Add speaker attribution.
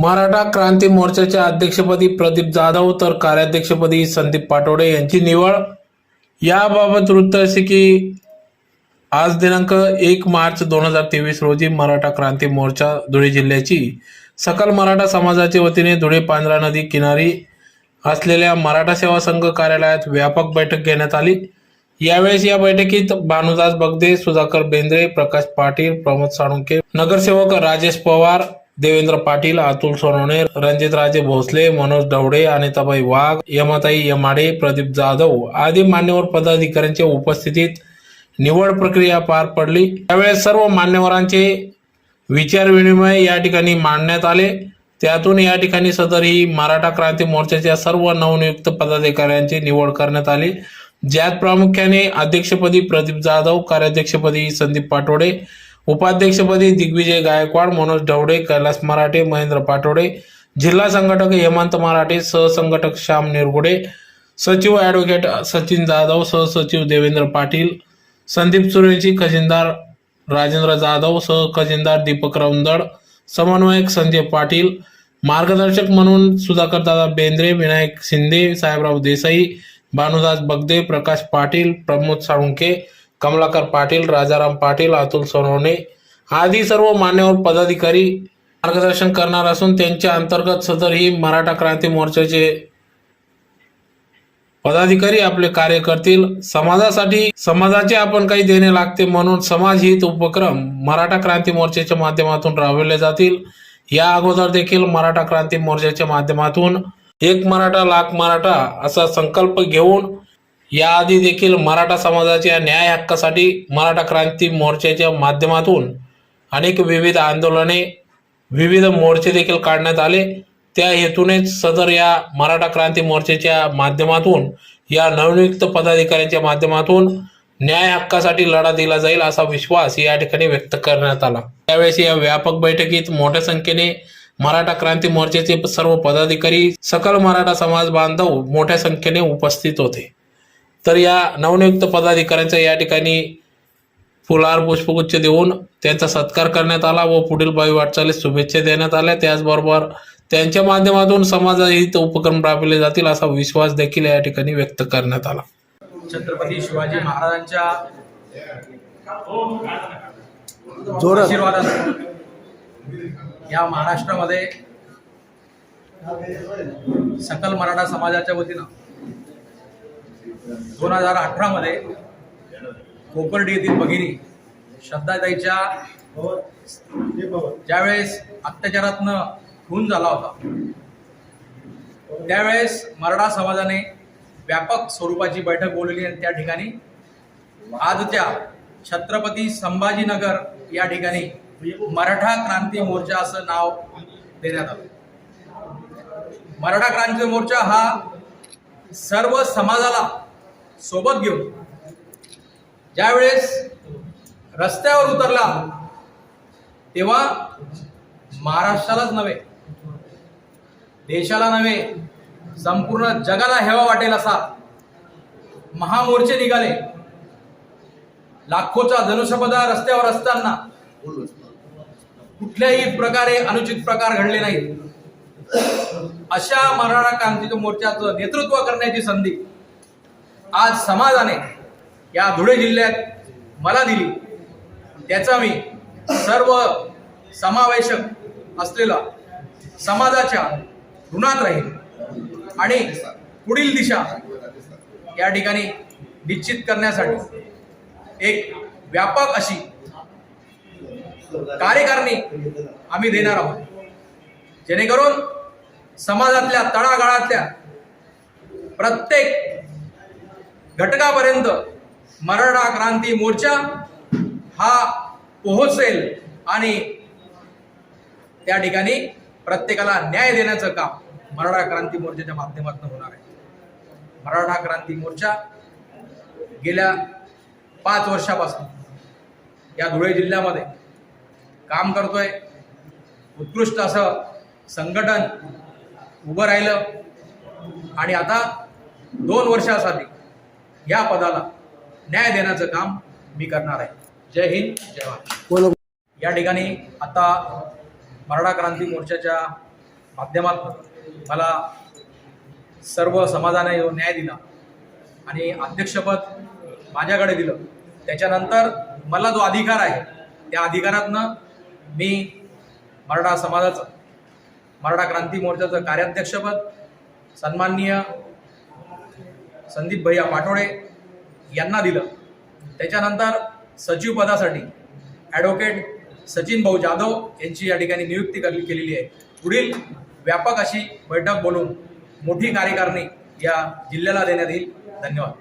Speaker 1: मराठा क्रांती मोर्चाच्या अध्यक्षपदी प्रदीप जाधव तर कार्याध्यक्षपदी संदीप पाटोडे यांची निवड. याबाबत वृत्त असे की आज दिनांक एक मार्च दोन हजार तेवीस रोजी मराठा क्रांती मोर्चा धुळे जिल्ह्याची सकल मराठा समाजाच्या वतीने धुळे पांढरा नदी किनारी असलेल्या मराठा सेवा संघ कार्यालयात व्यापक बैठक घेण्यात आली. यावेळेस या बैठकीत भानुदास बगदे सुधाकर बेंद्रे प्रकाश पाटील प्रमोद साळुंके नगरसेवक राजेश पवार देवेंद्र पाटील अतुल सोनवणे रणजित राजे भोसले मनोज डवडे अनिताबाई वाघ यमाताई यमाडे प्रदीप जाधव आदी मान्यवर पदाधिकाऱ्यांच्या उपस्थितीत निवड प्रक्रिया पार पडली. त्यावेळेस सर्व मान्यवरांचे विचार विनिमय या ठिकाणी मांडण्यात आले. त्यातून या ठिकाणी सदर ही मराठा क्रांती मोर्चाच्या सर्व नवनियुक्त पदाधिकाऱ्यांची निवड करण्यात आली. ज्यात प्रामुख्याने अध्यक्षपदी प्रदीप जाधव कार्याध्यक्षपदी संदीप पाटोडे उपाध्यक्षपदी दिग्विजय गायकवाड मनोज ढवडे कैलास मराठे महेंद्र पाटोडे जिल्हा संघटक हेमंत मराठे सहसंघटक श्याम निरगुडे सचिव ॲडव्होकेट सचिन जाधव सहसचिव देवेंद्र पाटील संदीप सुरेची खजिनदार राजेंद्र जाधव सह खजिनदार दीपक रौंदड समन्वयक संजय पाटील मार्गदर्शक म्हणून सुधाकर दादा बेंद्रे विनायक शिंदे साहेबराव देसाई भानुदास बगदे प्रकाश पाटील प्रमोद साळुंके कमलाकर पाटील राजाराम पाटील अतुल सोनवणे आदी सर्व मान्यवर पदाधिकारी मार्गदर्शन करणार असून त्यांच्या अंतर्गत सदर ही मराठा क्रांती मोर्चाचे पदाधिकारी आपले कार्य करतील. समाजासाठी समाजाचे आपण काही देणे लागते म्हणून समाज हित उपक्रम मराठा क्रांती मोर्चाच्या माध्यमातून राबवले जातील. या अगोदर देखील मराठा क्रांती मोर्चाच्या माध्यमातून एक मराठा लाख मराठा असा संकल्प घेऊन याआधी देखील मराठा समाजाच्या न्याय हक्कासाठी मराठा क्रांती मोर्चाच्या माध्यमातून अनेक विविध आंदोलने विविध मोर्चे देखील काढण्यात आले. त्या हेतूनेच सदर या मराठा क्रांती मोर्चाच्या माध्यमातून या नवनियुक्त पदाधिकाऱ्यांच्या माध्यमातून न्याय हक्कासाठी लढा दिला जाईल असा विश्वास या ठिकाणी व्यक्त करण्यात आला. त्यावेळेस या व्यापक बैठकीत मोठ्या संख्येने मराठा क्रांती मोर्चाचे सर्व पदाधिकारी सकल मराठा समाज बांधव मोठ्या संख्येने उपस्थित होते. तर या नवनियुक्त पदाधिकाऱ्यांचा या ठिकाणी फुलार पुष्पगुच्छ देऊन त्यांचा सत्कार करण्यात आला व पुढील भावी वाटचालीस शुभेच्छा देण्यात आल्या. त्याचबरोबर त्यांच्या माध्यमातून समाजहित उपक्रम राबवले जातील असा विश्वास देखील या ठिकाणी व्यक्त करण्यात आला.
Speaker 2: छत्रपती शिवाजी महाराजांच्या
Speaker 3: जोरात.
Speaker 2: आशीर्वादाने या महाराष्ट्रामध्ये सकल मराठा समाजाच्या वतीनं दोन हजार अठरामध्ये कोपर्डी येथील भगिनी श्रद्धाताईच्या ज्यावेळेस अत्याचारातनं खून झाला होता त्यावेळेस मराठा समाजाने व्यापक स्वरूपाची बैठक बोलवली आणि त्या ठिकाणी आजच्या छत्रपती संभाजीनगर या ठिकाणी मराठा क्रांती मोर्चा असं नाव देण्यात आलं. मराठा क्रांती मोर्चा हा सर्व समाजाला सोबत घेऊन. ज्यावेळेस रस्त्यावर उतरला तेव्हा महाराष्ट्रालाच नव्हे देशाला नव्हे संपूर्ण जगाला हेवा वाटेल असा महामोर्चे निघाले. लाखोचा धनुष्यपदा रस्त्यावर असताना कुठल्याही प्रकारे अनुचित प्रकार घडले नाहीत. अशा मराठा क्रांती मोर्चाचं नेतृत्व करण्याची संधी आज समाजाने या धुळे जिल्ह्यात मला दिली. त्याचा मी सर्व समावेशक असलेला समाजाच्या ऋणात राहील आणि पुढील दिशा या ठिकाणी निश्चित करण्यासाठी एक व्यापक अशी कार्यकारणी आम्ही देणार आहोत. जेणेकरून समाजातल्या तळागाळातल्या प्रत्येक घटकापर्यंत मराठा क्रांती मोर्चा हा पोहोचेल आणि त्या ठिकाणी प्रत्येकाला न्याय देण्याचं काम मराठा क्रांती मोर्चाच्या माध्यमातून होणार आहे. मराठा क्रांती मोर्चा गेल्या पाच वर्षापासून या धुळे जिल्ह्यामध्ये काम करतोय. उत्कृष्ट असं संघटन उभं राहिलं. आणि आता दोन वर्षासाठी या पदाला न्याय देण्याचं काम मी करणार आहे. जय हिंद जय महाराष्ट्र
Speaker 3: बोला.
Speaker 2: या ठिकाणी आता मराठा क्रांती मोर्चाच्या माध्यमातून मला सर्व समाजाने न्याय दिला आणि अध्यक्षपद माझ्याकडे दिलं. त्याच्यानंतर मला जो अधिकार आहे त्या अधिकारातनं मी मराठा समाजाचं मराठा क्रांती मोर्चाचं कार्याध्यक्षपद सन्माननीय संदीप भैया पाठोडे यांना दिलं. त्याच्यानंतर सचिव पदासाठी ॲडव्होकेट सचिन भाऊ जाधव यांची या ठिकाणी नियुक्ती करली केलेली आहे. पुढील व्यापक अशी बैठक बोलून मोठी कार्यकारणी या जिल्ह्याला देण्यात येईल. धन्यवाद.